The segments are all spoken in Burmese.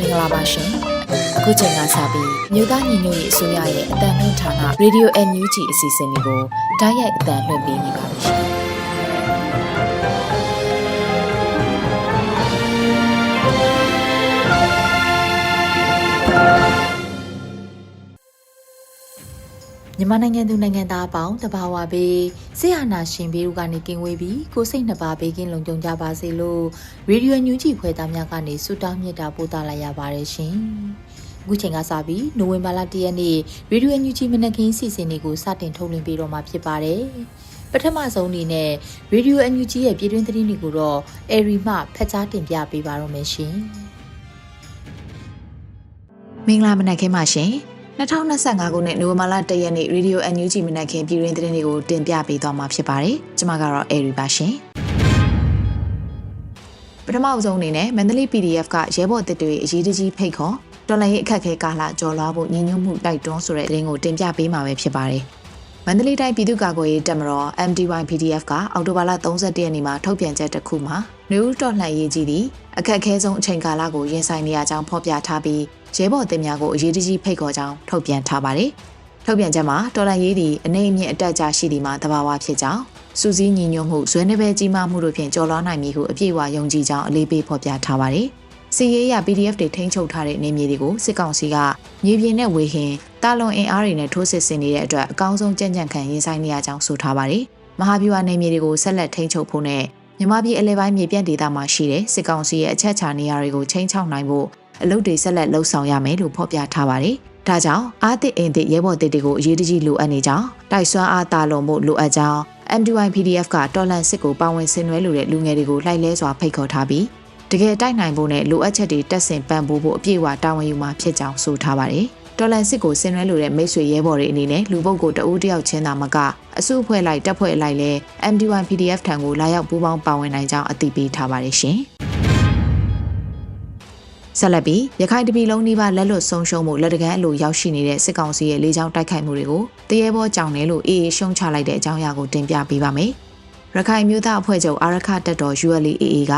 မင်္ဂလာပါရှင်အခုချိန်ကစပြီးမြို့သားညီညွတ်ရေးအစိုးရရဲ့အတန်လှည့်ဌာန Radio NUG အစီအစဉ်လေးကိုဓာတ်ရိုက်အတန်လှည့်ပေးနေပါပြီရှင် မြန်မာနိုင်ငံသူနိုင်ငံသားအပေါင်းတဘာဝပေးဆရာနာရှင်ဘေးတို့ကနေကင်းဝေးပြီးကိုစိတ်နှစ်ပါးဘေးကင်းလုံခြုံကြပါစေလို့ရေဒီယိုညူဂျီဖွယ်သားများကနေဆုတောင်းမြတ်တာပို့သလာရပါတယ်ရှင်။အခုချိန်ကစပြီးနိုဝင်ဘာလ၁ရက်နေ့ရေဒီယိုညူဂျီမနက်ခင်းစီစဉ်လေးကိုစတင်ထုတ်လွှင့်ပေးတော့မှာဖြစ်ပါတယ်။ပထမဆုံးအနေနဲ့ရေဒီယိုအန်ယူဂျီရဲ့ပြည်တွင်းသတင်းတွေကိုတော့အေရီမှဖတ်ကြားတင်ပြပေးပါတော့မယ်ရှင်။မင်္ဂလာမနက်ခင်းပါရှင်။ 2025ခုနှစ်နိုဝင်ဘာလ1ရက်နေ့ Radio NUG မနက်ခင်းပြည်တွင်သတင်းတွေကိုတင်ပြပေးသွားမှာဖြစ်ပါတယ်။ကျွန်မကတော့ Airy ပါရှင်။ပထမအဆုံးအနေနဲ့မန္တလေး PDF ကရဲဘော်တစ်တွေအရေးတကြီးဖိတ်ခေါ်တော်လိုင်းရေးအခက်ခဲကာလကြော်လွားဖို့ညီညွတ်မှုတိုက်တွန်းဆိုတဲ့သတင်းကိုတင်ပြပေးမှာပဲဖြစ်ပါတယ်။မ န္တလေးတိုင်းပြည်သူ့ကာကွယ်ရေးတပ်မတော် MDY PDF ကအောက်တိုဘာလ31ရက်နေ့မှာထုတ်ပြန်ချက်တစ်ခုမှာနေဦးတော်လှန်ရေးကြီးသည့်အခက်ခဲဆုံးအချိန်ကာလကိုရင်ဆိုင်နေရကြောင်းဖော်ပြထားပြီးရဲဘော်တင်များကိုအရေးတကြီးဖိတ်ခေါ်ကြောင်းထုတ်ပြန်ထားပါတယ်။ထုတ်ပြန်ချက်မှာတော်လန်ရေးသည်အနေအမြင့်အတက်ကြရှိသည်မှာတဘာဝဖြစ်ကြောင်းစူးစီးညီညွတ်မှုဇွဲနှပဲကြီးမားမှုတို့ဖြင့်ကြော်လွှားနိုင်မည်ဟုအပြည့်အဝယုံကြည်ကြောင်းအလေးပေးဖော်ပြထားပါတယ်။ စီရေးရ PDF တွေထိန်းချုပ်ထားတဲ့နေမြေတွေကိုစစ်ကောင်စီကမြေပြင်နဲ့ဝေဟင်တာလွန်အင်အားတွေနဲ့ထိုးစစ်ဆင်နေတဲ့အတွက်အကောင်းဆုံးကြံ့ကြံ့ခံရင်ဆိုင်နေရကြောင်းဆိုထားပါတယ်။မဟာဗျူဟာနေမြေတွေကိုဆက်လက်ထိန်းချုပ်ဖို့နဲ့မြမပြည်အလဲပိုင်းမြေပြန့်ဒေသမှာရှိတဲ့စစ်ကောင်စီရဲ့အချက်ချာနေရာတွေကိုချိန်ချောက်နိုင်ဖို့အလုပ်တွေဆက်လက်လှုပ်ဆောင်ရမယ်လို့ဖော်ပြထားပါတယ်။ဒါကြောင့်အာသစ်အင်သစ်ရဲဘော်တစ်တွေကိုအရေးတကြီးလိုအပ်နေကြောင်းတိုက်စွမ်းအားတာလွန်မှုလိုအပ်ကြောင်း MDY PDF ကတော်လန်စစ်ကိုပါဝင်ဆင်နွှဲလိုတဲ့လူငယ်တွေကိုလှိုက်လဲစွာဖိတ်ခေါ်ထားပြီး တကယ်တိုက်နိုင်ဖို့နဲ့လိုအပ်ချက်တွေတက်ဆင်ပံ့ပိုးဖို့အပြည့်အဝတာဝန်ယူမှာဖြစ်ကြောင်းဆိုထားပါတယ်။တော်လန်စစ်ကိုဆင်နွှဲလိုတဲ့မိတ်ဆွေရဲဘော်တွေအနေနဲ့လူပုတ်ကိုတအူးတယောက်ချင်းသာမကအစုအဖွဲ့လိုက်တပ်ဖွဲ့လိုက်လဲ MDY PDF ထံကိုလာရောက်ပူးပေါင်းပါဝင်နိုင်ကြောင်းအသိပေးထားပါတယ်ရှင်။ဆက်လက်ပြီးရခိုင်တပြည်လုံးနှိပါလက်လွတ်ဆုံးရှုံးမှုလက်တကမ်းအလိုရောက်ရှိနေတဲ့စစ်ကောင်စီရဲ့လေကြောင်းတိုက်ခိုက်မှုတွေကိုတရေဘောကြောင်တယ်လို့အေးအေးရှုံချလိုက်တဲ့အကြောင်းအရာကိုတင်ပြပေးပါမယ်။ရခိုင်မျိုးသားအဖွဲ့ချုပ်အာရခတက်တော် ULAA က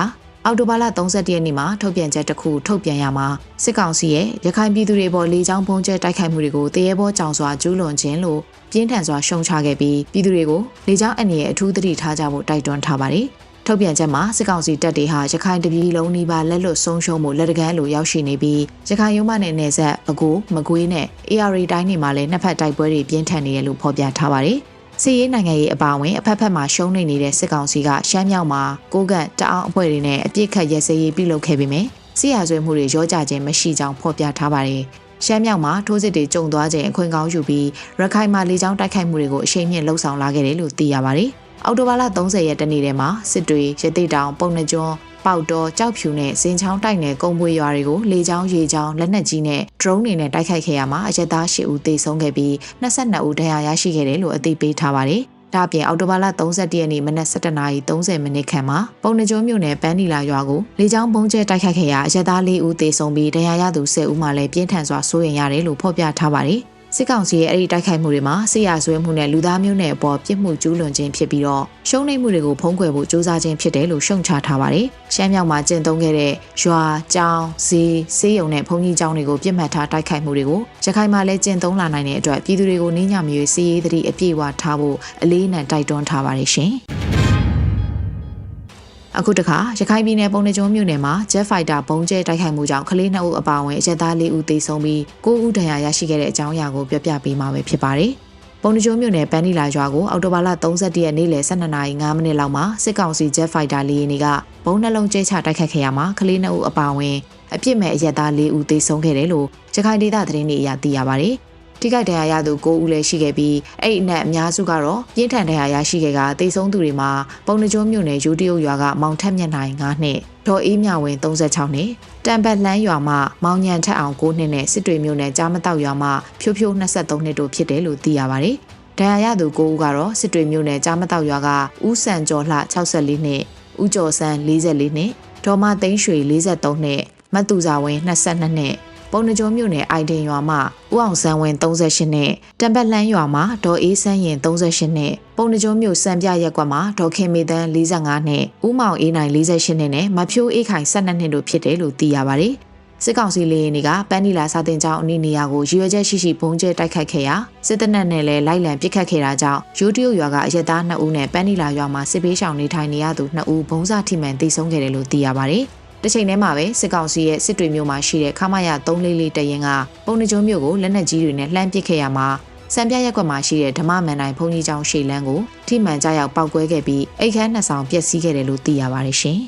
အော်တိုဘာလ31ရက်နေ့မှာထုတ်ပြန်ချက်တစ်ခုထုတ်ပြန်ရမှာစစ်ကောင်စီရဲ့ရခိုင်ပြည်သူတွေပေါ်လေကြောင်းပုံကျဲတိုက်ခိုက်မှုတွေကိုတရေဘောကြောင်စွာကျူးလွန်ခြင်းလို့ပြင်းထန်စွာရှုံချခဲ့ပြီးပြည်သူတွေကိုလေကြောင်းအန္တရာယ်အထူးသတိထားကြဖို့တိုက်တွန်းထားပါတယ်။ထုတ်ပြန်ချက်မှာစစ်ကောင်စီတပ်တွေဟာရခိုင်တပြည်လုံးနီးပါးလက်လွတ်ဆုံးရှုံးမှုလက်တကမ်းလိုရောက်ရှိနေပြီးရခိုင်ရုံးမနဲ့နယ်ဆက်ပဲခူးမကွေးနဲ့ AR တိုင်းတွေမှာလည်းနှစ်ဖက်တိုက်ပွဲတွေပြင်းထန်နေတယ်လို့ဖော်ပြထားပါတယ်။ စစ်ရေးနိုင်ငံရေးအပါအဝင်အဖက်ဖက်မှာရှုံးနေနေတဲ့စစ်ကောင်စီကရှမ်းမြောက်မှာကိုကန့်တအောင်အဖွဲ့တွေနဲ့အပြစ်ခတ်ရဲစရေးပြုလုပ်ခဲ့ပေမယ့်စစ်ရာဇဝဲမှုတွေရောကြခြင်းမရှိကြောင်းဖော်ပြထားပါတယ်။ရှမ်းမြောက်မှာထိုးစစ်တွေကြုံသွားခြင်းအခွင့်ကောင်းယူပြီးရခိုင်မှာလေကြောင်းတိုက်ခိုက်မှုတွေကိုအရှိန်မြင့်လှုံ့ဆော်လာခဲ့တယ်လို့သိရပါတယ်။အော်တိုဘာလ30ရက်တနေ့ထဲမှာစစ်တွေရတိတောင်ပုံနှကျွန်း ပေါက်တော်ကြောက်ဖြူနဲ့စင်ချောင်းတိုက်နယ်ကုန်းပွေရွာတွေကိုလေကြောင်းရေကြောင်းလက်နက်ကြီးနဲ့ drone တွေနဲ့တိုက်ခိုက်ခဲ့ရမှာအရက်သား၈ဦးသေဆုံးခဲ့ပြီး22ဦးဒဏ်ရာရရှိခဲ့တယ်လို့အသိပေးထားပါတယ်။ဒါ့အပြင်အော်တိုဘာလ31ရက်နေ့မနက်7:30မိနစ်ခန့်မှာပုံနှကျွန်းမြို့နယ်ပန်းနီလာရွာကိုလေကြောင်းပုံကျဲတိုက်ခိုက်ခဲ့ရာအရက်သား၄ဦးသေဆုံးပြီးဒဏ်ရာရသူ10ဦးမှလည်းပြင်းထန်စွာစိုးရိမ်ရတယ်လို့ဖော်ပြထားပါတယ်။ စစ်ကောင်စီရဲ့အဲ့ဒီတိုက်ခိုက်မှုတွေမှာစစ်ရာဇဝဲမှုနဲ့လူသားမျိုးနွယ်အပေါ်ပြစ်မှုကျူးလွန်ခြင်းဖြစ်ပြီးတော့ရှုံးနိမ့်မှုတွေကိုဖုံးကွယ်ဖို့စ조사ခြင်းဖြစ်တယ်လို့ရှုံချထားပါတယ်။ရှမ်းမြောက်မှာကျင့်သုံးခဲ့တဲ့ရွာ၊ကျောင်း၊ဈေး၊ဆေးရုံနဲ့ဘုံကြီးကျောင်းတွေကိုပြစ်မှတ်ထားတိုက်ခိုက်မှုတွေကိုရခိုင်မှာလည်းကျင့်သုံးလာနိုင်တဲ့အတွက်ပြည်သူတွေကိုနှင်းညမရွေးစီးရေးသတိအပြည့်အဝထားဖို့အလေးနက်တိုက်တွန်းထားပါတယ်ရှင်။ အခုတခါရခိုင်ပြည်နယ်ပုံနှကျုံမြို့နယ်မှာ Jet Fighter ဘုံကျဲတိုက်ခိုက်မှုကြောင့်ကလေး2ဦးအပါအဝင်အရက်သား4ဦးသေဆုံးပြီး9ဦးဒဏ်ရာရရှိခဲ့တဲ့အကြောင်းအရာကိုပြောပြပေးမှာပဲဖြစ်ပါတယ်။ပုံနှကျုံမြို့နယ်ပန်းနီလာရွာကိုအော်တိုဘာလ31ရက်နေ့လယ်12:05မိနစ်လောက်မှာစစ်ကောင်စီ Jet Fighter လေယာဉ်တွေကဘုံနှလုံးကျဲချတိုက်ခိုက်ခဲ့ရမှာကလေး2ဦးအပါအဝင်အပြစ်မဲ့အရက်သား4ဦးသေဆုံးခဲ့တယ်လို့ရခိုင်ဒေသသတင်းတွေအရသိရပါတယ်။ ထိခိုက်ဒဏ်ရာရသူ9ဦးလည်းရှိခဲ့ပြီးအဲ့အနက်အများစုကတော့ပြင်းထန်ဒဏ်ရာရရှိခဲ့ကတိတ်ဆုံးသူတွေမှာပုံနှကျုံးမြို့နယ်ယူတရုတ်ရွာကမောင်ထက်မြတ်နိုင်9နှစ်ဒေါ်အေးမြဝင်း36နှစ်တံပတ်လန်းရွာမှာမောင်ညံထက်အောင်9နှစ်နဲ့စစ်တွေမြို့နယ်ကြားမတောက်ရွာမှာဖြိုးဖြိုး23နှစ်တို့ဖြစ်တယ်လို့သိရပါတယ်ဒဏ်ရာရသူ9ဦးကတော့စစ်တွေမြို့နယ်ကြားမတောက်ရွာကဦးစံကျော်လှ64နှစ်ဦးကျော်စန်း44နှစ်ဒေါ်မသိန်းရွှေ43နှစ်မတ်သူဇာဝင်း22နှစ် ပုံနှကျုံမြို့နယ်အိုင်ဒင်ရွာမှာဦးအောင်ဆန်းဝင်း38နှစ်တံပတ်လှမ်းရွာမှာဒေါ်အေးဆန်းရင်38နှစ်ပုံနှကျုံမြို့စံပြရက်ကွက်မှာဒေါ်ခင်မေတန်း45နှစ်ဦးမောင်အေးနိုင်48နှစ်နဲ့မဖြိုးအေးခိုင်12နှစ်တို့ဖြစ်တယ်လို့သိရပါတယ်စစ်ကောင်စီလေရင်တွေကပန်းနီလာစာတင်ကျောင်းအနီးနေရာကိုရည်ရွယ်ချက်ရှိရှိဘုံကျဲတိုက်ခတ်ခဲ့ရာစစ်တပ်နဲ့လည်းလိုက်လံပစ်ခတ်ခဲ့တာကြောင့်ရိုးတရုတ်ရွာကအရက်သား2ဦးနဲ့ပန်းနီလာရွာမှာစစ်ပေးရှောင်နေထိုင်နေရသူ2ဦးဘုံစားထိမှန်တိတ်ဆုံးခဲ့တယ်လို့သိရပါတယ်။ တစ်ချိန်တည်းမှာပဲစစ်ကောင်စီရဲ့စစ်တွေမျိုးမှာရှိတဲ့ခမရ344တရင်ကပုံနှကျုံမျိုးကိုလက်နက်ကြီးတွေနဲ့လှမ်းပစ်ခဲ့ရမှာစံပြရက်ကွက်မှာရှိတဲ့ဓမ္မမန်တိုင်းဘုန်းကြီးကျောင်းရှေ့လန်းကိုထိမှန်ကြရောက်ပောက်ကွဲခဲ့ပြီးအိတ်ခမ်းနှစ်ဆောင်ပျက်စီးခဲ့တယ်လို့သိရပါတယ်ရှင်။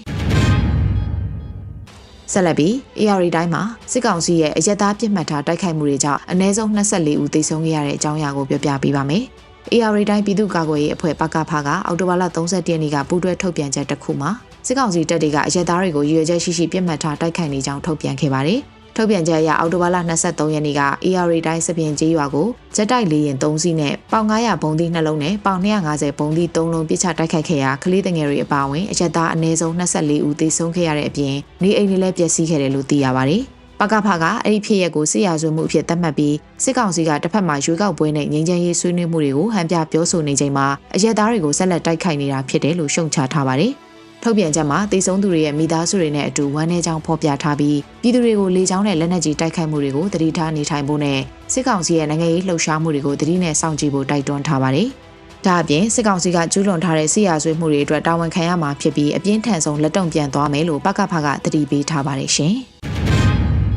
ဆက်လက်ပြီး AR တိုင်းမှာစစ်ကောင်စီရဲ့အရက်သားပြစ်မှတ်ထားတိုက်ခိုက်မှုတွေကြောင့်အ ਨੇ ဆုံး24ဦးသေဆုံးခဲ့ရတဲ့အကြောင်းအရာကိုပြောပြပေးပါမယ်။ AR တိုင်းပြည်သူ့ကာကွယ်ရေးအဖွဲ့ပကဖကအော်တိုဘာလ31ရက်နေ့ကပူးတွဲထုတ်ပြန်ချက်တစ်ခုမှာ စစ်ကောင်စီတပ်တွေကအရက်သားတွေကိုရည်ရွယ်ချက်ရှိရှိပြစ်မှတ်ထားတိုက်ခိုက်နေကြောင်းထုတ်ပြန်ခဲ့ပါတယ်။ထုတ်ပြန်ချက်အရအောက်တိုဘာလ23ရက်နေ့က AR တိုင်းစပြင်ကျေးရွာကိုဂျက်တိုက်လေယာဉ်3စီးနဲ့ပေါင်900ဘုံသီးနှလုံးနဲ့ပေါင်250ဘုံသီး3လုံးပစ်ချတိုက်ခိုက်ခဲ့ရာကလေးငယ်တွေအပါအဝင်အရက်သားအနည်းဆုံး24ဦးသေဆုံးခဲ့ရတဲ့အပြင်နေအိမ်တွေလည်းပျက်စီးခဲ့တယ်လို့သိရပါတယ်။ပကဖကအဲ့ဒီဖြစ်ရက်ကိုစစ်ရာဇဝမှုအဖြစ်သတ်မှတ်ပြီးစစ်ကောင်စီကတစ်ဖက်မှာရွေးကောက်ပွဲနဲ့ငြိမ်းချမ်းရေးဆွေးနွေးမှုတွေကိုဟန်ပြပြောဆိုနေချိန်မှာအရက်သားတွေကိုဆက်လက်တိုက်ခိုက်နေတာဖြစ်တယ်လို့ရှုံချထားပါတယ်။ ထုတ်ပြန်ချက်မှာတိတ်ဆုံးသူတွေရဲ့မိသားစုတွေနဲ့အတူဝမ်းနည်းကြောင်းဖော်ပြထားပြီးပြည်သူတွေကိုလေကြောင်းနဲ့လက်နက်ကြီးတိုက်ခိုက်မှုတွေကိုတတိထားနေထိုင်ဖို့နဲ့စစ်ကောင်စီရဲ့နိုင်ငံရေးလှုပ်ရှားမှုတွေကိုတတိနဲ့စောင့်ကြည့်ဖို့တိုက်တွန်းထားပါတယ်။ဒါအပြင်စစ်ကောင်စီကကျူးလွန်ထားတဲ့ဆီယာဆွေးမှုတွေအတွက်တာဝန်ခံရမှာဖြစ်ပြီးအပြင်းထန်ဆုံးလက်တုံ့ပြန်သွားမယ်လို့ပကဖကတတိပေးထားပါတယ်ရှင်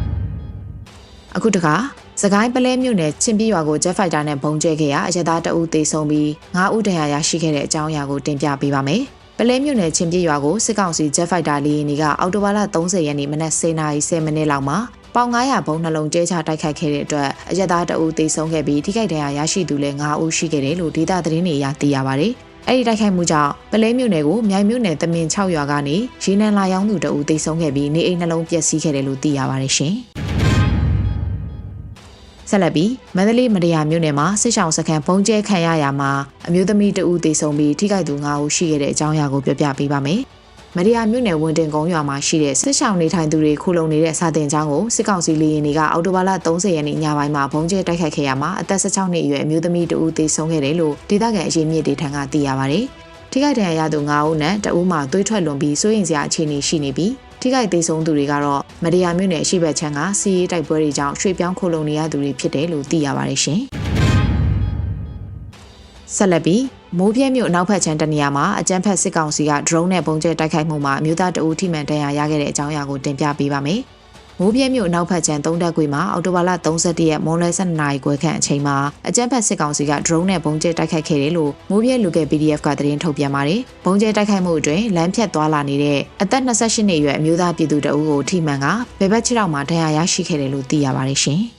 ။အခုတခါစကိုင်းပလဲမြို့နယ်ချင်းပြည်ရွာကိုဂျက်ဖိုက်တာနဲ့ဘုံကျဲခဲ့ရအရသာတအူးသေဆုံးပြီး9ဦးဒဏ်ရာရရှိခဲ့တဲ့အကြောင်းအရာကိုတင်ပြပေးပါမယ်။ ပလဲမြို့နယ်ချင်းပြရွာကိုစစ်ကောင်စီ Jet Fighter လေယာဉ်တွေကအော်တိုဘာလ30ရက်နေ့မနက်10:30မိနစ်လောက်မှာပေါင်900ဘုံနှလုံးကျဲချတိုက်ခိုက်ခဲ့တဲ့အတွက်အရက်သားတအူးသေဆုံးခဲ့ပြီးထိခိုက်ဒဏ်ရာရရှိသူလည်း9ဦးရှိခဲ့တယ်လို့ဒေသသတင်းတွေအရသိရပါတယ်။အဲ့ဒီတိုက်ခိုက်မှုကြောင့်ပလဲမြို့နယ်ကိုမြိုင်မြို့နယ်တမင်6ရွာကနေရေနံလာရောင်းသူတအူးသေဆုံးခဲ့ပြီးနေအိမ်နှလုံးပျက်စီးခဲ့တယ်လို့သိရပါတယ်ရှင်။ ဆက်လက်ပြီးမန္တလေးမတရားမြို့နယ်မှာစစ်ဆောင်စခန်းပုံကျဲခံရရာမှာအမျိုးသမီးတဦးသေဆုံးပြီးထိခိုက်သူ9ဦးရှိခဲ့တဲ့အကြောင်းအရာကိုပြောပြပေးပါမယ်။မတရားမြို့နယ်ဝန်တင်ကုန်းရွာမှာရှိတဲ့စစ်ဆောင်နေထိုင်သူတွေခုလုံနေတဲ့စာတင်ကျောင်းကိုစစ်ကောင်စီလေယာဉ်တွေကအော်တိုဘာလ30ရက်နေ့ညပိုင်းမှာပုံကျဲတိုက်ခိုက်ခဲ့ရမှာအသက်16နှစ်အရွယ်အမျိုးသမီးတဦးသေဆုံးခဲ့တယ်လို့ဒေသခံအရေးမြစ်တွေထံကသိရပါဗျ။ထိခိုက်ဒဏ်ရာရသူ9ဦးနဲ့တဦးမှသွေးထွက်လွန်ပြီးစိုးရင်စရာအခြေအနေရှိနေပြီး ထိခိုက်သေးဆုံးသူတွေကတော့မဒီယာမြို့နယ်ရှိဘက်ချမ်းကစီးရေးတိုက်ပွဲတွေကြောင့်ရွှေ့ပြောင်းခိုလုံနေရသူတွေဖြစ်တယ်လို့သိရပါတယ်ရှင်။ဆက်လက်ပြီးမိုးပြဲမြို့နောက်ဖက်ချမ်းတနေရာမှာအကြမ်းဖက်စစ်ကောင်စီက drone နဲ့ပုံကျဲတိုက်ခိုက်မှုမှာအမျိုးသားတအူးထိမှန်ဒဏ်ရာရခဲ့တဲ့အကြောင်းအရာကိုတင်ပြပေးပါမယ်။ မိုးပြဲမြို့နောက်ဖက်ချမ်းသုံးတက်ကွေမှာအော်တိုဘာလ31ရက်မွန်လွဲ12နာရီခွဲခန့်အချိန်မှာအကြမ်းဖက်စစ်ကောင်စီက drone နဲ့ပုံကျဲတိုက်ခိုက်ခဲ့တယ်လို့မိုးပြဲလူကယ် PDF ကသတင်းထုတ်ပြန်ပါတယ်။ပုံကျဲတိုက်ခိုက်မှုအတွင်းလမ်းဖြတ်သွားလာနေတဲ့အသက်28နှစ်အရွယ်အမျိုးသားပြည်သူတအုပ်ကိုထိမှန်ကဘယ်ဘက်ခြေထောက်မှာဒဏ်ရာရရှိခဲ့တယ်လို့သိရပါတယ်ရှင်။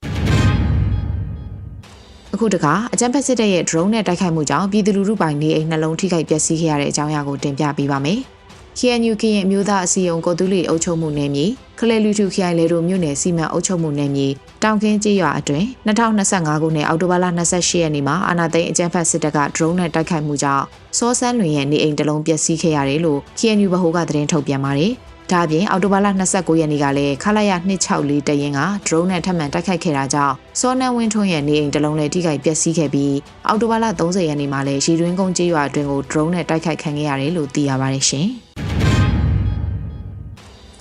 အခုတခါအကြံဖက်စစ်တပ်ရဲ့ drone နဲ့တိုက်ခိုက်မှုကြောင့်ပြည်သူလူထုပိုင်နေအိမ်နှလုံးထိခိုက်ပျက်စီးခဲ့ရတဲ့အကြောင်းအရာကိုတင်ပြပေးပါမယ်။ KNU ကရင်အမျိုးသားအစည်းအရုံးကိုတူးလီအုပ်ချုပ်မှုနယ်မြေခလဲလူထုခရိုင်လေတို့မြို့နယ်စီမံအုပ်ချုပ်မှုနယ်မြေတောင်ကင်းကျေးရွာအတွင်း2025ခုနှစ်အောက်တိုဘာလ28ရက်နေ့မှာအာနာသိန်းအကြမ်းဖက်စစ်တပ်က drone နဲ့တိုက်ခိုက်မှုကြောင့်စောစန်းလွင်ရဲ့နေအိမ်တလုံးပျက်စီးခဲ့ရတယ်လို့ KNU ဗဟိုကသတင်းထုတ်ပြန်ပါတယ်။ဒါအပြင်အော်တိုဘာလ29ရက်နေ့ကလည်းခလာရ264တရင်က drone နဲ့ထပ်မံတိုက်ခိုက်ခဲ့တာကြောင့်စောနန်းဝင်းထွန်းရဲ့နေအိမ်တစ်လုံးလည်းထိခိုက်ပျက်စီးခဲ့ပြီးအော်တိုဘာလ30ရက်နေ့မှာလည်းရီတွင်းကုန်းကျေးရွာအတွင်းကို drone နဲ့တိုက်ခိုက်ခံခဲ့ရတယ်လို့သိရပါတယ်ရှင်။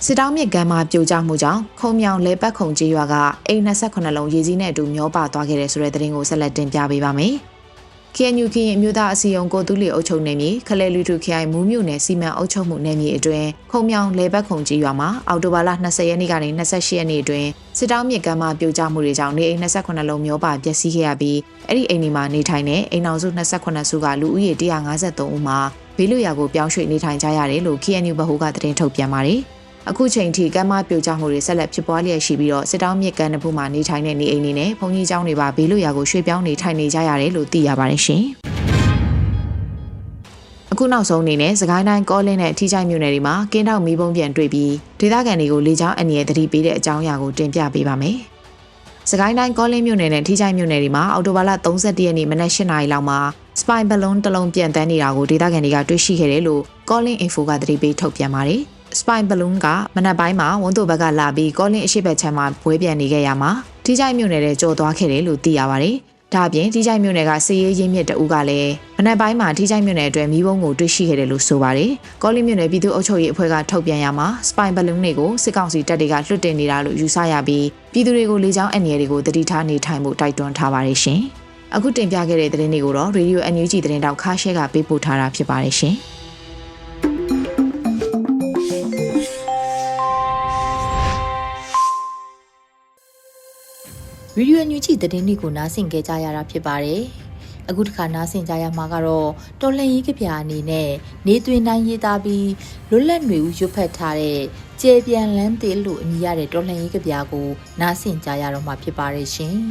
စစ်တောင်းမြစ်ကမ်းမှာပြိုကျမှုကြောင့်ခုံမြောင်လဲပတ်ခုံကြီးရွာကအိမ်28လုံးရေကြီးနဲ့အတူမျောပါသွားခဲ့တဲ့ဆိုတဲ့သတင်းကိုဆက်လက်တင်ပြပေးပါမယ်။ KNU ကရင်အမျိုးသားအစည်းအရုံးကိုတူးလီအုပ်ချုပ်နေမြေခလဲလူထုခိုင်မူးမြို့နယ်စီမံအုပ်ချုပ်မှုနယ်မြေအတွင်းခုံမြောင်လဲပတ်ခုံကြီးရွာမှာအော်တိုဘာလ20ရက်နေ့ကနေ28ရက်နေ့အတွင်းစစ်တောင်းမြစ်ကမ်းမှာပြိုကျမှုတွေကြောင့်နေအိမ်28လုံးမျောပါပျက်စီးခဲ့ရပြီးအဲ့ဒီအိမ်ဒီမှာနေထိုင်တဲ့အိမ်အောင်စု28စုကလူဦးရေ153ဦးမှာဘေးလွရာကိုပြောင်းရွှေ့နေထိုင်ကြရတယ်လို့ KNU ဗဟိုကသတင်းထုတ်ပြန်ပါတယ်။ အခုချိန်ထိကမ်းမပြိုကျမှုတွေဆက်လက်ဖြစ်ပွားလျက်ရှိပြီးတော့စစ်တောင်းမြစ်ကမ်းတစ်ခုမှာနေထိုင်တဲ့နေအိမ်တွေနဲ့ဘုံကြီးကျောင်းတွေပါဘေးလွတ်ရာကိုရွှေ့ပြောင်းနေထိုင်နေကြရတယ်လို့သိရပါတယ်ရှင်။အခုနောက်ဆုံးအနေနဲ့စကိုင်းတိုင်းကောလင်းနဲ့ထိချိုက်မြို့နယ်တွေမှာကင်းထောက်မီးပုံပြန်တွေ့ပြီးဒေသခံတွေကိုလေကြောင်းအန္တရာယ်သတိပေးတဲ့အကြောင်းအရာကိုတင်ပြပေးပါမယ်။စကိုင်းတိုင်းကောလင်းမြို့နယ်နဲ့ထိချိုက်မြို့နယ်တွေမှာအော်တိုဘာလ31ရက်နေ့မနက်၈နာရီလောက်မှာစပိုင်ဘလုံးတစ်လုံးပြန်တန်းနေတာကိုဒေသခံတွေကတွေ့ရှိခဲ့တယ်လို့ Calling Info ကသတိပေးထုတ်ပြန်ပါတယ်။ Spine Balloon ကမနက်ပိုင်းမှာဝန်တိုဘက်ကလာပြီးကောလင်းအရှိဘက်ချမ်းမှာဘွဲပြန်နေခဲ့ရမှာထိကြိုက်မြို့နယ်တဲ့ကြော်သွားခဲ့တယ်လို့သိရပါတယ်။ဒါအပြင်ထိကြိုက်မြို့နယ်ကစီရေးရင်းမြစ်တအူးကလည်းမနက်ပိုင်းမှာထိကြိုက်မြို့နယ်အတွင်းမီးဘုံကိုတွေ့ရှိခဲ့တယ်လို့ဆိုပါတယ်။ကောလီမြို့နယ်ပြည်သူ့အုပ်ချုပ်ရေးအဖွဲ့ကထုတ်ပြန်ရမှာစပိုင်ဘလုံတွေကိုစစ်ကောင်စီတပ်တွေကလွှတ်တင်နေတာလို့ယူဆရပြီးပြည်သူတွေကိုလေကြောင်းအန္တရာယ်တွေကိုတတိထားနေထိုင်မှုတိုက်တွန်းထားပါတယ်ရှင်။အခုတင်ပြခဲ့တဲ့သတင်းတွေကိုတော့ Radio NUG သတင်းတောက်ခါရှဲကပေးပို့ထားတာဖြစ်ပါတယ်ရှင်။ ဗီဒီယိုညူချီသတင်းတွေကိုနားဆင်ကြကြရတာဖြစ်ပါတယ်။အခုတစ်ခါနားဆင်ကြရမှာကတော့တော်လှန်ရေးကဗျာအနေနဲ့နေသွင်းတိုင်းရေးသားပြီးလွတ်လပ်နေဦးရွတ်ဖက်ထားတဲ့ကျေပြန်လန်းသေးလို့အမည်ရတဲ့တော်လှန်ရေးကဗျာကိုနားဆင်ကြရတော့မှာဖြစ်ပါတယ်ရှင်။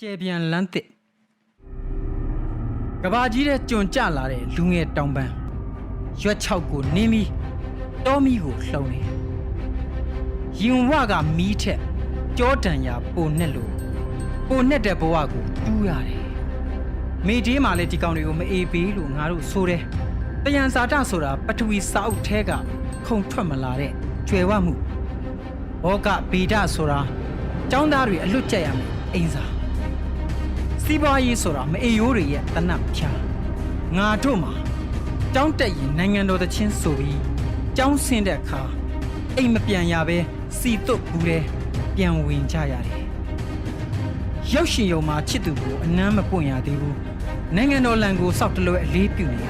ကျေပြန်လန်းတစ်ကဘာကြီးတဲ့ကြွန်ကြလာတဲ့လူငယ်တောင်ပန်းရွက်ချောက်ကိုနင်းပြီးတောမီကိုလှုံနေရင်ဝကမီးထက် ကြောတန်ရာပိုနဲ့လို့ပိုနဲ့တဲ့ဘဝကိုတူးရတယ်မိတေးမှလည်းဒီကောင်တွေကိုမအေးပေးလို့ငါတို့ဆိုတယ်တယံစာတဆိုတာပထဝီစာအုပ်ထဲကခုံထွက်မလာတဲ့ကျွယ်ဝမှုဘောကဗေဒဆိုတာចောင်းသားတွေအလွတ်ကျက်ရမယ်အိမ်စာစီးပွားရေးဆိုတာမအေယိုးတွေရဲ့တနတ်ဖြာငါတို့မှာတောင်းတက်ရင်နိုင်ငံတော်တချင်းဆိုပြီးကျောင်းဆင်းတဲ့အခါအိမ်မပြန်ရပဲစီတုတ်ဘူးတဲ့ ပြန်ဝင်ကြရတယ်ရုပ်ရှင်ရုံမှာချစ်သူကိုအနမ်းမပွင့်ရသေးဘူးနိုင်ငံတော်လန်ကိုစောက်တလွဲအလေးပြုနေရ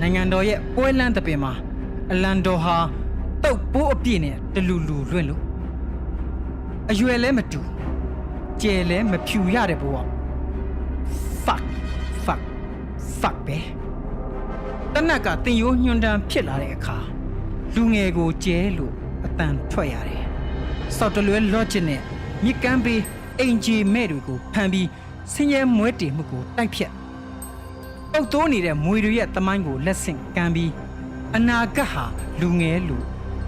နိုင်ငံတော်ရဲ့ပွဲလန်းတပင်မှာအလန်တော်ဟာတုတ်ပိုးအပြည့်နဲ့တလူလူလွင့်လို့အရွယ်လဲမတူကျဲလဲမဖြူရတဲ့ဘဝ fuck fuck fuck ပဲတနက်ကတင်ရိုးညွန်တမ်းဖြစ်လာတဲ့အခါလူငယ်ကိုကျဲလို့အတန်ထွက်ရတယ် စောက်တလွဲ logic နဲ့မြစ်ကမ်းပေးအင်ဂျီမဲ့တွေကိုဖမ်းပြီးဆင်းရဲမွဲတေမှုကိုတိုက်ဖြတ်ပုတ်တိုးနေတဲ့မွေတွေရဲ့တမိုင်းကိုလက်ဆင့်ကမ်းပြီးအနာဂတ်ဟာလူငယ်လို့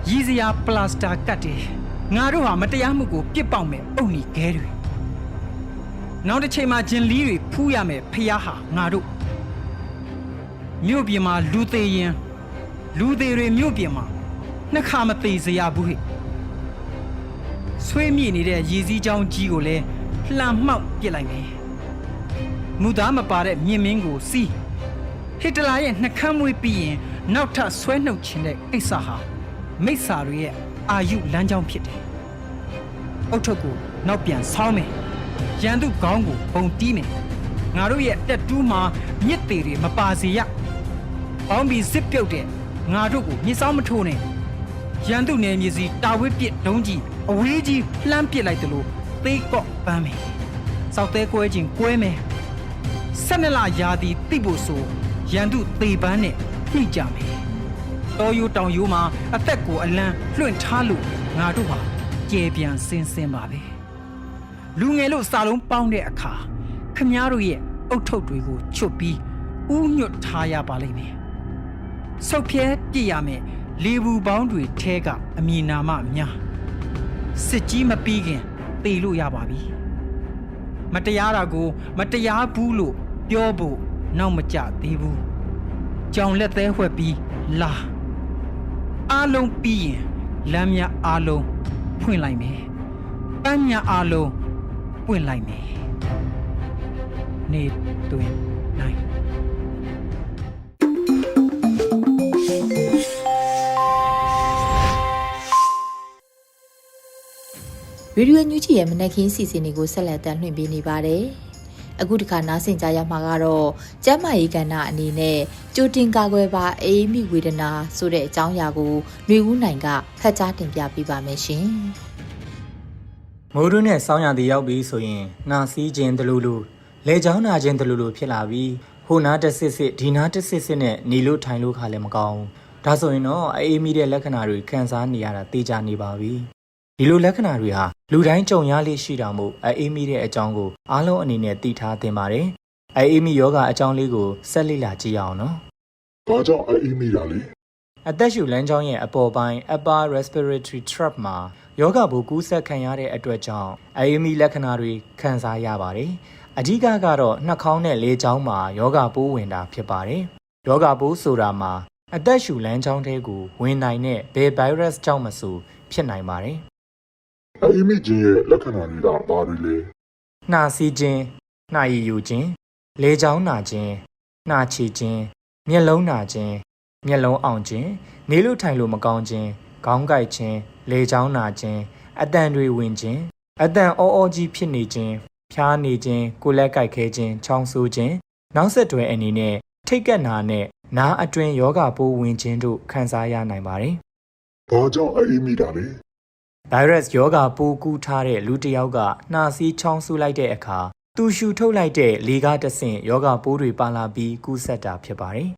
ရည်စရာပလတ်စတာကတ်တယ်ငါတို့ဟာမတရားမှုကိုပြစ်ပေါက်မဲ့အုတ်နီခဲတွေနောက်တစ်ချိန်မှာဂျင်လီတွေဖူးရမယ်ဖះဟာငါတို့မြို့ပြင်မှာလူသေးရင်လူသေးတွေမြို့ပြင်မှာနှစ်ခါမသေးစရာဘူးဟဲ့ ဆွေးမြေ့နေတဲ့ရည်စည်းချောင်းကြီးကိုလည်းလှမ်းမှောက်ပစ်လိုက်မယ်မူသားမပါတဲ့မြင့်မင်းကိုစီးဟစ်တလာရဲ့နှကမ်းမွေးပြီးရင်နောက်ထပ်ဆွဲနှုတ်ခြင်းတဲ့ကိစ္စဟာမိစ္ဆာတွေရဲ့အာယုလမ်းကြောင်းဖြစ်တယ်အုတ်ထုတ်ကိုနောက်ပြန်ဆောင်းမယ်ရန်သူခေါင်းကိုပုံတီးမယ်ငါတို့ရဲ့တက်တူးမှာမြစ်သေးတွေမပါစေရပေါင်းပြီးစစ်ပြုတ်တဲ့ငါတို့ကိုမြစ်ဆောင်မထိုးနဲ့ရန်သူနယ်မြေစီတာဝစ်ပစ်ဒုံးကြီး အဝေးကြီးလှမ်းပစ်လိုက်တယ်လို့သေကော့ပန်းမယ်စောက်သေးကွဲခြင်းကွဲမယ်ဆက်နလရာသီတိဖို့ဆိုရန်သူသေပန်းနဲ့နှိကြမယ်တော်ယူတောင်ယူမှာအသက်ကိုအလန်းလွှင့်ထားလို့ငါတို့ဟာကျေပြန်စင်းစင်းပါပဲလူငယ်လို့စာလုံးပေါင်းတဲ့အခါခမားတို့ရဲ့အုတ်ထုတ်တွေကိုချွတ်ပြီးဥညွတ်ထားရပါလိမ့်မယ်။ဆုတ်ဖြဲပြစ်ရမယ်လေဘူးပေါင်းတွေထဲကအမည်နာမများ စစ်ကြီးမပြီးခင်တေလို့ရပါပြီ။မတရားတာကို မတရားဘူးလို့ပြောဖို့နောက်မကြသေးဘူး။ကြောင်လက်သေးဝှက်ပြီးလာအားလုံးပြီးရင်လမ်းများအားလုံးဖွင့်လိုက်မယ်။ပန်းများအားလုံးပွင့်လိုက်မယ်နေတွင် နိုင်ဗီဒီယိုညူချီရဲ့မနက်ခင်းစီစဉ်တွေကိုဆက်လက်တင်ပြနေပါတယ်။အခုတစ်ခါနားဆင်ကြရမှာကတော့ကျမ်းမာရေးကဏ္ဍအနေနဲ့ကြိုတင်ကာကွယ်ပါအေးမိဝေဒနာဆိုတဲ့အကြောင်းအရာကိုຫນွေဦးနိုင်ကဖတ်ကြားတင်ပြပေးပါမယ်ရှင်။မိုးတွင်းနဲ့စောင်းရသည်ရောက်ပြီးဆိုရင်နှာစီးခြင်းတလူလူလေချောင်းနာခြင်းတလူလူဖြစ်လာပြီးဟိုနားတစ်စစ်စစ်ဒီနားတစ်စစ်စစ်နဲ့နေလို့ထိုင်လို့ခါလည်းမကောင်းဘူးဒါဆိုရင်တော့အေးမိတဲ့လက္ခဏာတွေခံစားနေရတာသိကြနေပါပြီ ဒီလိုလက္ခဏာတွေဟာလူတိုင်းကြုံရလေးရှိတာမို့အေးမိတဲ့အကြောင်းကိုအားလုံးအနေနဲ့သိထားသင့်ပါတယ်အေးမိယောဂအကြောင်းလေးကိုဆက်လေ့လာကြည့်အောင်နော်။ဘာကြောင့်အေးမိတာလဲအသက်ရှူလမ်းကြောင်းရဲ့အပေါ်ပိုင်း upper respiratory tract မှာယောဂဘူကူးဆက်ခံရတဲ့အတွက်ကြောင့်အအေးမီလက္ခဏာတွေခံစားရပါတယ်။အဓိကကတော့နှာခေါင်းနဲ့လေကြောင်းမှာယောဂပိုးဝင်တာဖြစ်ပါတယ်။ယောဂပိုးဆိုတာမှာအသက်ရှူလမ်းကြောင်းထဲကိုဝင်နိုင်တဲ့ဘယ် virus ကြောင့်မဆိုဖြစ်နိုင်ပါတယ်။။ အေးမိချင်းရဲ့လက္ခဏာတွေကဘာတွေလဲနှာစီးခြင်းနှာရည်ယူခြင်းလေချောင်းနာခြင်းနှာချီခြင်းမျက်လုံးနာခြင်းမျက်လုံးအောင်ခြင်းနေလို့ထိုင်လို့မကောင်းခြင်းခေါင်းကိုက်ခြင်းလေချောင်းနာခြင်းအတန်တွေဝင်ခြင်းအတန်အောအောကြီးဖြစ်နေခြင်းဖျားနေခြင်းကိုယ်လက်ကိုက်ခဲခြင်းချောင်းဆိုးခြင်းနောက်ဆက်တွဲအနေနဲ့ထိတ်ကက်နာနဲ့နားအတွင်းယောဂပိုးဝင်ခြင်းတို့ခံစားရနိုင်ပါတယ်ဘာကြောင့်အေးမိတာလဲ ဗိုင်းရပ်စ်ယောဂပိုးကူးထားတဲ့လူတစ်ယောက်ကနှာစီးချောင်းဆူလိုက်တဲ့အခါသူရှူထုတ်လိုက်တဲ့လေကားတစ်ဆင့်ယောဂပိုးတွေပါလာပြီးကူးဆက်တာဖြစ်ပါတယ်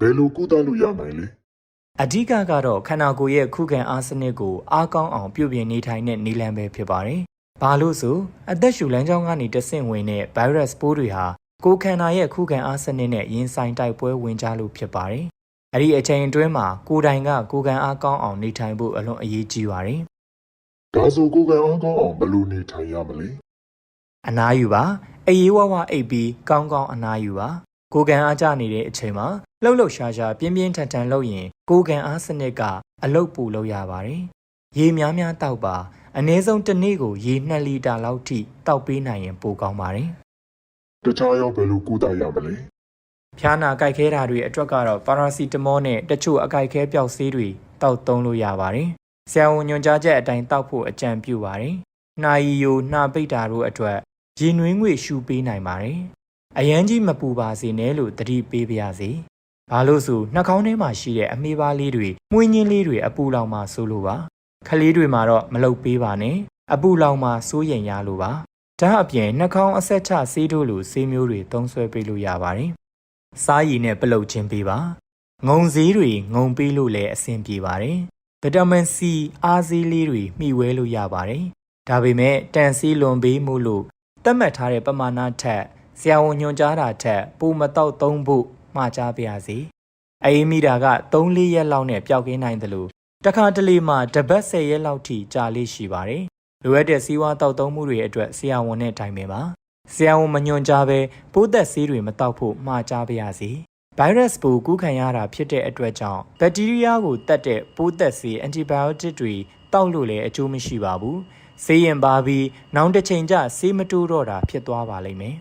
ဘယ်လိုကုသလို့ရနိုင်လဲ။အဓိကကတော့ခန္ဓာကိုယ်ရဲ့ခုခံအားစနစ်ကိုအားကောင်းအောင်ပြုပြင်နေထိုင်တဲ့နည်းလမ်းပဲဖြစ်ပါတယ်။ဘာလို့ဆိုအသက်ရှူလမ်းကြောင်းကနေတဆင့်ဝင်တဲ့ဗိုင်းရပ်စ်ပိုးတွေဟာကိုယ်ခန္ဓာရဲ့ခုခံအားစနစ်နဲ့ရင်ဆိုင်တိုက်ပွဲဝင်ကြလို့ဖြစ်ပါတယ်။အဲ့ဒီအချိန်အတွင်းမှာကိုယ်တိုင်ကကိုယ်ခံအားကောင်းအောင်နေထိုင်ဖို့အလွန်အရေးကြီးပါတယ်။ ဒါဆိုကိုယ်ကံအောင်ကောင်းအောင်ဘယ်လိုနေထိုင်ရမလဲအနားယူပါအေးရေးဝဝအိပ်ပြီးကောင်းကောင်းအနားယူပါကိုယ်ကန်အားကျနေတဲ့အချိန်မှာလှုပ်လှုပ်ရှားရှားပြင်းပြင်းထန်ထန်လုပ်ရင်ကိုယ်ကန်အားစနစ်ကအလုတ်ပူလို့ရပါတယ်ရေများများတောက်ပါအနည်းဆုံးတစ်နေ့ကိုရေ2လီတာလောက်ထိတောက်ပေးနိုင်ရင်ပိုကောင်းပါတယ်တခြားရောဘယ်လိုကုသရမလဲဖျားနာကြိုက်ခဲတာတွေအတွက်ကတော့ပါရာစီတမောနဲ့တချို့အကြိုက်ခဲပျောက်ဆေးတွေတောက်သုံးလို့ရပါတယ် ဆရာဝန်ညွှန်ကြားချက်အတိုင်းတောက်ဖို့အကြံပြုပါတယ်နှာရည်ယိုနှာပိတ်တာတို့အတွက်ရေနွေးငွေရှူပေးနိုင်ပါတယ်အရန်ကြီးမပူပါစေနဲ့လို့တတိပေးပါရစေဘာလို့ဆိုနှာခေါင်းထဲမှာရှိတဲ့အမေးပါးလေးတွေမှုင်းညင်းလေးတွေအပူလောင်မှဆိုးလို့ပါခလေးတွေမှာတော့မလုပ်ပေးပါနဲ့အပူလောင်မှစိုးရင်ရလို့ပါဒါအပြင်နှာခေါင်းအဆက်ချဆေးတို့လိုဆေးမျိုးတွေသုံးဆွဲပေးလို့ရပါတယ်စားရည်နဲ့ပလုတ်ချင်းပေးပါငုံစည်းတွေငုံပေးလို့လည်းအဆင်ပြေပါတယ် ဗီတာမင် C အားဆေးလေးတွေမျှဝဲလို့ရပါတယ်ဒါပေမဲ့တန်ဆေးလွန်ပေးမှုလို့သတ်မှတ်ထားတဲ့ပမာဏထက်ဆရာဝန်ညွှန်ကြားတာထက်ပိုမတော့သုံးဖို့မှာကြားပါရစေအေးမီတာက3-4ရက်လောက်နဲ့ပျောက်ကင်းနိုင်တယ်လို့တခါတလေမှတပတ်10ရက်လောက်ထိကြာလေးရှိပါတယ်လိုအပ်တဲ့စီးဝါးတောက်သုံးမှုတွေအတွက်ဆရာဝန်နဲ့တိုင်ပင်ပါဆရာဝန်မညွှန်ကြားဘဲပိုးသက်ဆေးတွေမတောက်ဖို့မှာကြားပါရစေ ဗိုင်းရပ်စ်ပိုးကူးခံရတာဖြစ်တဲ့အတွက်ကြောင့်ဘက်တီးရီးယားကိုတတ်တဲ့ပိုးသက်ဆေးအန်တီဘိုယိုတစ်တွေတောက်လို့လည်းအကျိုးမရှိပါဘူးဆေးရင်ပါပြီးနောက်တစ်ချိန်ကျဆေးမတိုးတော့တာဖြစ်သွားပါလိမ့်မယ်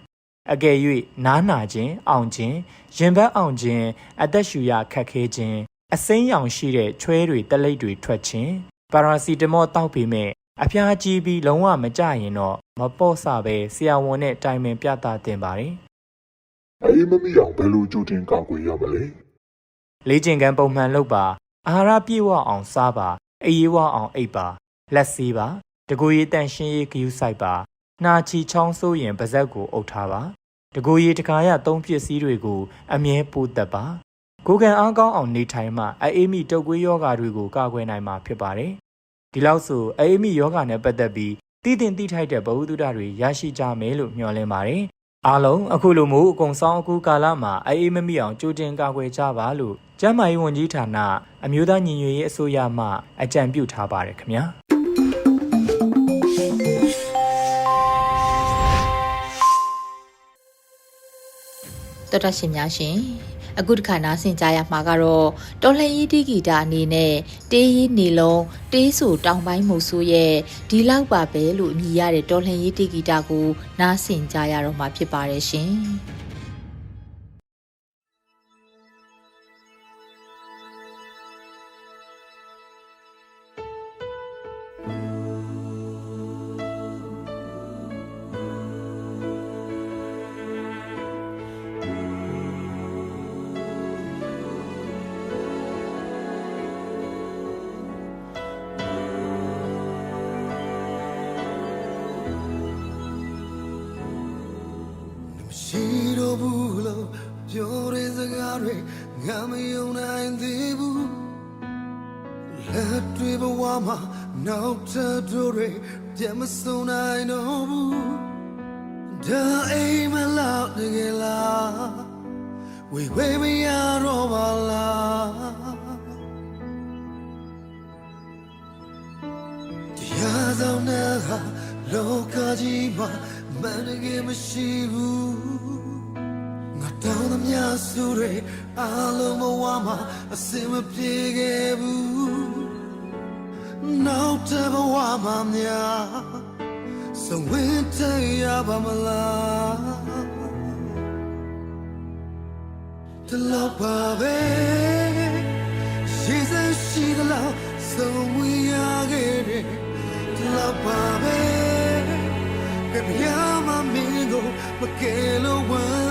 အကယ်၍နားနာခြင်းအောင်ခြင်းရင်ဘတ်အောင်ခြင်းအသက်ရှူရခက်ခဲခြင်းအစိမ်းရောင်ရှိတဲ့ချွဲတွေတက်လိပ်တွေထွက်ခြင်းပါရာစီတမောတောက်ပြီးမဲ့အဖျားကြီးပြီးလုံးဝမကြရင်တော့မပေါ့ဆပဲဆရာဝန်နဲ့တိုင်ပင်ပြသတင်ပါတယ် အေးမမိအောင်ဘယ်လိုကြိုတင်ကာကွယ်ရမလဲလေ့ကျင့်ခန်းပုံမှန်လုပ်ပါအာဟာရပြည့်ဝအောင်စားပါအေးရေးဝအောင်အိပ်ပါလက်ဆေးပါတကူရီတန်ရှင်းရေးဂယူးဆိုင်ပါနှာချီချောင်းဆိုးရင်ပါဇက်ကိုအုပ်ထားပါတကူရီတခါရသုံးပစ္စည်းတွေကို အမြဲပိုးသက်ပါကိုယ်ကံအားကောင်းအောင်နေထိုင်မှအေးမိတုပ်ကွေးယောဂါတွေကိုကာကွယ်နိုင်မှာဖြစ်ပါတယ်ဒီလောက်ဆိုအေးမိယောဂါနဲ့ပတ်သက်ပြီးတည်တင်တိထိုက်တဲ့ဗဟုသုတတွေရရှိကြမယ်လို့မျှော်လင့်ပါတယ် အားလုံးအခုလိုမျိုးအကုံဆောင်အခုကာလမှာအေးမမိအောင်ကြိုတင်ကာကွယ်ကြပါလို့ကျန်းမာရေးဝန်ကြီးဌာနအမျိုးသားညီညွတ်ရေးအစိုးရမှအကြံပြုထားပါတယ်ခင်ဗျာတော်တရှင်များရှင် အခုတစ်ခါနားဆင်ကြရမှာကတော့တော်လှန်ရေးတီဂီတာအနေနဲ့တေးရီနေလုံးတေးဆူတောင်ပိုင်းမုတ်ဆိုးရဲ့ဒီလောက်ပါပဲလို့အမည်ရတဲ့တော်လှန်ရေးတီဂီတာကိုနားဆင်ကြရတော့မှာဖြစ်ပါတယ်ရှင် ငါမယုံနိုင်သေးဘူးလက်တွေဘဝမှာနောက်ထပ်တို့တွေပြန်မဆုံးနိုင်တော့ဘူးဒါအိမ်မလောက်တကယ်လားဝေဝေမရတော့ပါလား မျှစုတွေအလုံးမဝမှာအစင်မပြေခဲ့ဘူးနောက်တဘဝမှာများဆုံးဝင်ထရပါမလားတလောက်ပါပဲရှိစရှိသလောက်ဆုံးဝင်ရခဲ့တယ်တလောက်ပါပဲကဗျာမမင်းကိုမကယ်လို့ဝမ်း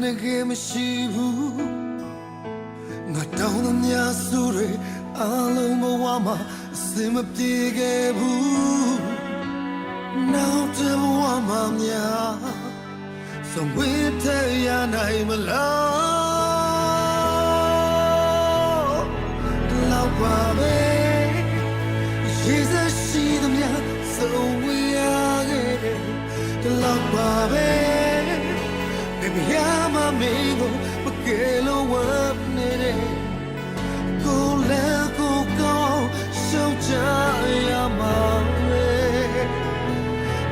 man ge ma shi bu. Nga down the nya su re a lo mo wa ma sim ma pi ge bu. Now te wa ma nya. So we te ya nai ma la. Love baby ရှိစရှိသမျှဆုံးဝေရခဲ့တယ်တလောက်ပါပဲ Baby I'm a amigo မကယ်လို့ဝတ်နေတယ်ကိုလည်းကိုကောင်းရှောက်ကြရမှာပဲ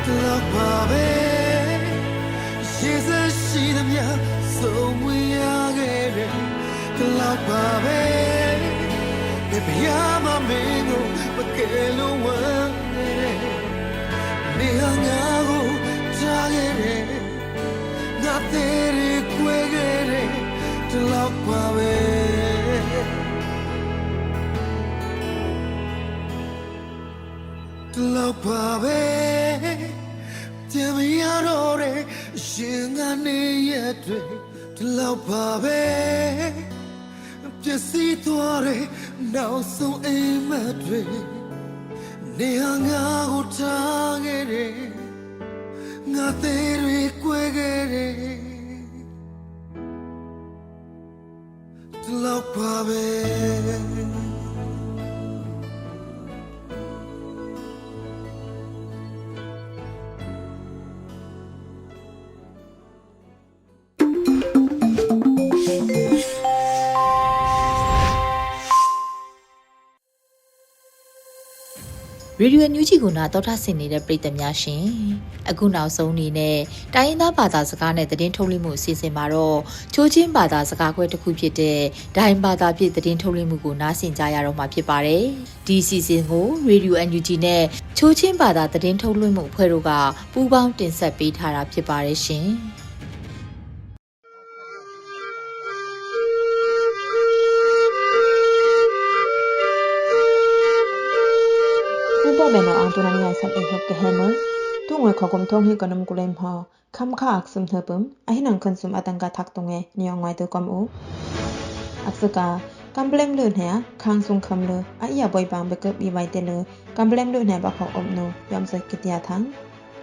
တလောက်ပါပဲရှိစရှိသမျှဆုံးဝေရခဲ့တယ်တလောက်ပါပဲ Baby, I'm a amigo, porque lo ame. Ni hangago, chagere, natere, cuegere, te la pave. Te la pave, te mi adore, shingane yedre, te la pave. ပျက်စီးသွားတဲ့နောက်ဆုံးအိမ်မက်တွေနေဟာငါကိုထားခဲ့တယ်ငါသေးတွေ꿰ခဲ့တယ် လော ရေဒီယိုညူဂျီကိုနာတော်ထဆင်နေတဲ့ပရိသတ်များရှင်အခုနောက်ဆုံးအနေနဲ့တိုင်းရင်းသားဘာသာစကားနဲ့သတင်းထုတ်လွှင့်မှုအစီအစဉ်မှာတော့ချိုးချင်းဘာသာစကားခွဲတစ်ခုဖြစ်တဲ့ဒိုင်ဘာသာဖြစ်သတင်းထုတ်လွှင့်မှုကိုနားဆင်ကြရတော့မှာဖြစ်ပါတယ်ဒီအစီအစဉ်ကိုရေဒီယိုအန်ယူဂျီနဲ့ချိုးချင်းဘာသာသတင်းထုတ်လွှင့်မှုအဖွဲ့တို့ကပူးပေါင်းတင်ဆက်ပေးထားတာဖြစ်ပါတယ်ရှင် ngai sam e hok ke heno tu ngoi khokom thong hi kanam kulem ha kham kha ak sum thapum a hinang khan sum atang ka thak tonge niong ngai to kom u aksaka kamblem lu ne khang sung kham lu a ya boy bang be ke bi bai te lu kamblem lu ne ba khok om nu yam sa kitya thang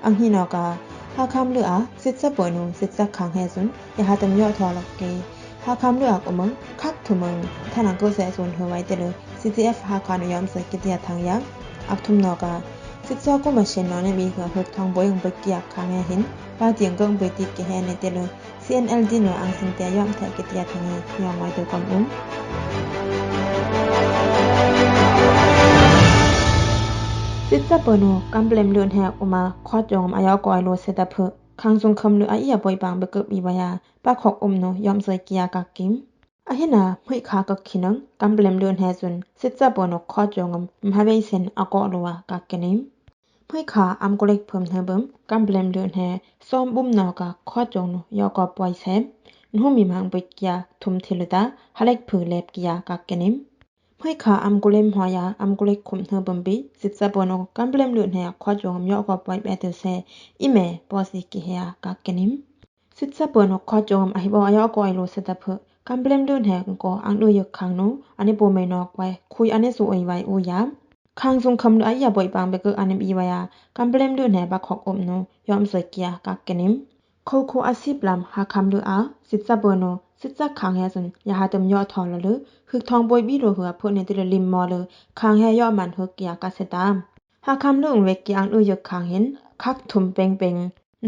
ang hi no ka ha kham lu a sit sa bo nu sit sa khang he sun ya ha tam yo thwa lok ke ha kham lu a ko mong khak thu mong thanang ko se sun ho bai te lu CCF ha kha nu yam sa kitya thang ya อักทุมนอกาစစ်စောကိုမရှင်နော်နေပြီးကဟက်ထောင်ဘွေုံဘကရခါငယ်ဟင်ပါတီငကုံဘတိကဟဲနေတယ်လို့ CNLD နော်အန်စင်တဲယမ်ထက်ကတိယထငယ်ညောင်းဝိုင်တော့ကွ န်ဦးစစ်စပနကမ်ပလမ်လွန်ဟဲဥမာခွာကြုံအယောကွိုင်လိုစက်တဖခန်းစုံခမ်လူအီယပွိုင်ပန် ဘကဘီဝယာပခောက်အုံနောယမ်စကီယာကကိမ် ahina mhui kha ka khinang kamblem lon he sun sitsa bono kho jongam mhabe sen ako lowa ka kenim mhui kha am kolek phum na bum kamblem lon he som bum no ka kho jong no yo ko poi se nhu mi mang bik kya thum thiluda halek phu lep kya ka kenim ห้อยขาอัมกุเลมหอยาอัมกุเลกขุมเธอบัมบีสิทธาปนกกัมเปลมลุเนียควาจงมยอกอปอยเบตเซอิเมปอสิกิเฮียกากเกนิมสิทธาปนกควาจงอหิบอยอกอยโลเสตเพกัมเปลมลุเนียกออังดูยกขังนูอันนี้โปเมนอกไว้ คังซุงคำดูไอยาบ่อยปังเบกอันนิมอีวายากัมเปลมดูแหนบักขอกอมโนยอมสวยเกียกักกนิมโคโคอาซิบลำหาคำดูอาสิซาเบโนสิซาคังแฮซุนยาหาเต็มยอทอนละลือคือทองบอยบี้โรหัวพวกเนติลลิมมอลือคังแฮยอมันเฮเกียกัสตามหาคำดูเวกกียงอือยคังเห็นคักถุมเปงเปง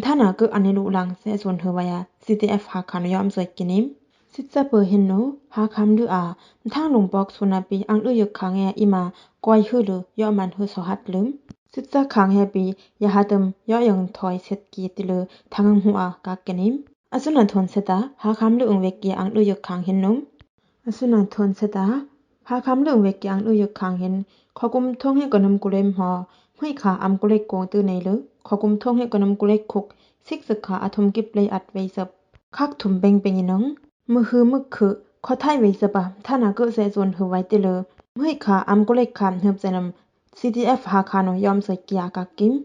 ท่านาก็อันนี้ลูลังเซส่วนเฮวายา CTF หาคันยอมสวยกินิม สิจะเปเห็นโนหาคำลืออาท่างลุงบอกสุนาปีอังอุยกคางแฮอิมากอยฮึลือย่อมันฮึสหัดลืมสิจะคางแฮปียาหาตึมย่อยงถอยเสตกีติลือทางหัวกากกินิมอสุนันทนเสตาหาคำลุงเวกยาง อุยกคางเห็นนุม အစနထွန်စတာဟာခမ်လုံဝေကျန်လူယခန်းဟင်ခကုမ်ထုံဟေကနမ်ကုလေမဟာမိခါအမ်ကုလေကိုတူနေလခကုမ်ထုံဟေကနမ်ကုလေခုစစ်စခါအထုံကိပလေအတ်ဝေစပ်ခက်ထုံဘင်ပင်နုံမဟမခခထိုင်ဝေစပါဌာနာကုစေဇွန်ဟဝိုင်တေလမိခါအမ်ကုလေခမ်ဟပ်ဇနမ် CTF ဟာခါနိုယမ်စကီယာကကိမ်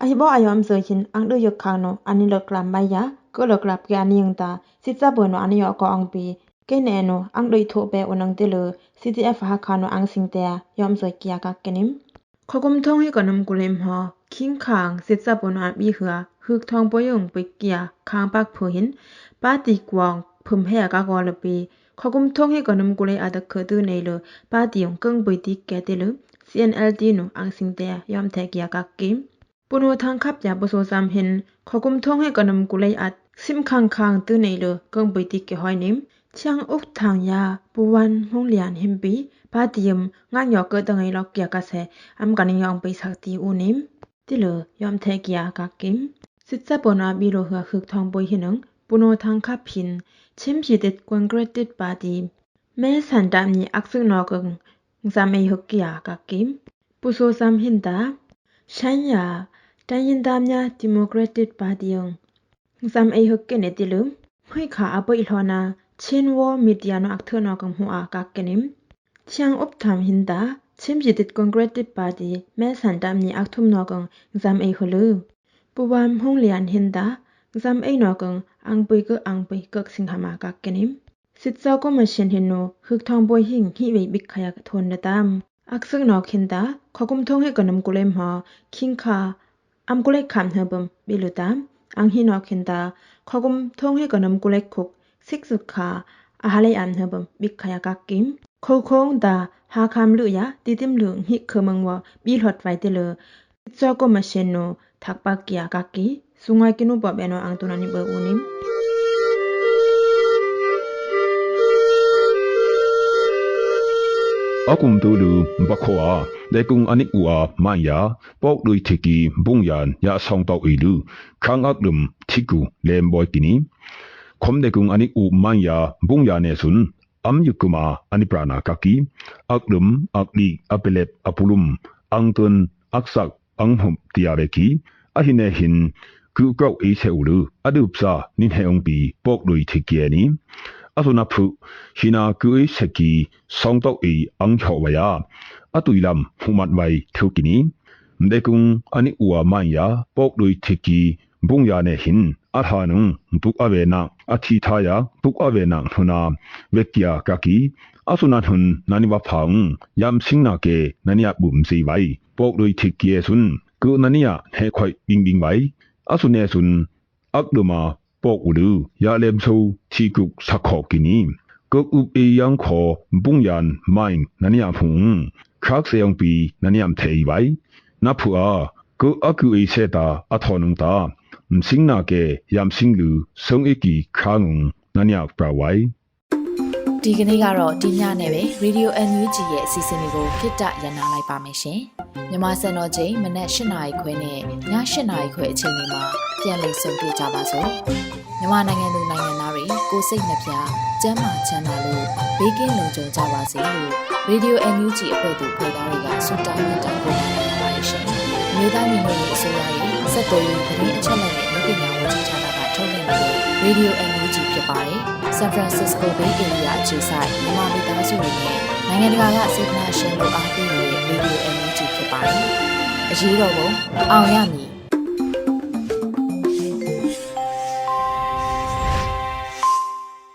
အဟိဘောအယမ်စဟင်အန်လူယခါနိုအနိလကလမ်ဘိုင်ယာကိုလကလပ်ကနီယန်တာစစ်စဘနောအနိယောကောအောင်ပီ ke ne no ang doi tho pe onang te lo CTF ha kha no ang sing te yom zoi kya ka kenim khokum thong hi kanam kulem ha king khang sit sa pon an bi hua huk thong po yong pe kya khang pak pho hin pa ti kwang phum he ka ko lo pi khokum thong hi kanam kule a da kha tu ne lo pa ti yong kang boi ti ke te lo CNLD no ang sing te yom the kya ka kim ปุโนทางขับยาบโซซามเห็นขอกุมทงให้กนมกุเลยอัดซิมคังคังตื้อในเลยเกิงไปติกเกหอยนิมချန်ဥထန်ယာပူဝန်ဟုံလျန်ဟင်ပီပါတီယမ်ငါညောကတငိလောက်ကျကဆဲအမ်ကနင်းယောင်ပိsak ti unim ti lo yom the kya ka kim sit sa pona bi ro ha khuk thong poi hinang puno thang kha phin chim ji det congratulated party me san dam ni aksu no kang zam ei huk kya ka kim pu so sam hin ta shan ya တိုင်းရင်းသားများဒီမိုကရက်တစ်ပါတီယုံဇမ်အေဟုတ်ကနေတီလုံခွိခါအပိလှောနာ chen wo media no ak thona kam hu a ka kenim chiang op tham hin da chim ji dit congratulated party me san dam ni ak thum no kang zam ei hulu puwam hong lian hin da zam ei no kang ang pui ko ang pui kak sing hama ka kenim sit sa ko ma shin hin no huk thong boy hing hi wei bik khaya thon na tam ak sang no khin da khokum thong he kanam kulem ha king kha am kulek kham habam bilu tam ang hi no khin da khokum thong he kanam kulek khuk စစ်စုခါအဟာလေအန်ဟဘမ်ဘိခယာကကိမ်ခိုခုံဒါဟာခမ်လူယာတီတိမ်လူဟိခမငဝဘီလဟတ်ဝိုင် တေလစောကမရှင်နိုသက်ပကီယာကကီဆုငိုင်ကိနုပဘေနောအန်တူနာနိဘဦးနိမ် akum tu lu bakhoa de kung anik wa maya pok lui thiki bungyan ya song tau ilu khang ak lum thiku lem boy kini khom de kung anik u maya bungya ne sun am yukuma ani prana kaki aklum akli apelep apulum angtun aksak anghum tiare ki ahine hin ku kau e se ulu adupsa nin heong pi pok lui thikiani အဆုနာဖုဟိနာကူအစကီဆောင်းတော့အီအန်ချောဝယာအတူလမ်ဖူမတ်ဝိုင်ထုကိနီမဒေကုံအနိအဝမန်ယာပေါကလူတီကီဘုံယာနေဟင်အထာနုံပုအဝေနာအသီသာယာပုအဝေနာထုနာဝေကီယာကကီအဆုနာထွန်နာနိဝဖောင်ယမ်စင်းနာကေနနိယဘုံစီဝိုင်ပေါကလူတီကီဆွန်းကူနနိယဟေခွိုင်ဘင်းဘင်းဝိုင် အဆုနေဆုန်အကဒမာပေါကူလူယာလမ်ဆူချီကုစခောက်ကီနီကုတ်ဥပီယန်ခောပုန်ယန်မိုင်းနနီယဖုန်ခရက်ဆေယံပီနနီယမ်သေးဘိုင်နဖူအာကုအကူအေဆေတာအထောနုံတာမစင်းနာကေယမ်စင်းလူဆုံအကီခါငုံနနီယပရဝိုင် ဒီကနေ့ကတော့ဒီညနဲ့ပဲ Radio NUG ရဲ့အစီအစဉ်လေးကိုခਿੱတရနာလိုက်ပါမယ်ရှင်။မြန်မာစံတော်ချိန်မနက်၈နာရီခွဲနဲ့ည၈နာရီခွဲအချိန်တွေမှာပြန်လည်ဆုံတွေ့ကြပါစို့။မြန်မာနိုင်ငံသူနိုင်ငံသားတွေကိုစိတ်နှပြစမ်းမချမ်းသာလို့ဘေးကင်းလုံခြုံကြပါစေလို့ Radio NUG အဖွဲ့သူဖေသားတွေကဆုတောင်းမြတ်တာပို့တာနေပါတယ်ရှင်။မြေသားမျိုးတွေအစိုးရရဲ့စက်တော်ရင်သတင်းအချက်အလက်တွေပညာဝန်ကြီးဌာနကထုတ်ပြန်နေတဲ့ Radio NUG ဖြစ်ပါတယ်။ San Francisco Bay Area အခြေစိုက်မြန်မာမိသားစုတွေနဲ့နိုင်ငံတကာကစေတနာရှင်တို့အားပေးနေတဲ့ Radio NUG ဖြစ်ပါတယ်။အရေးတော်ပုံအောင်ရမည်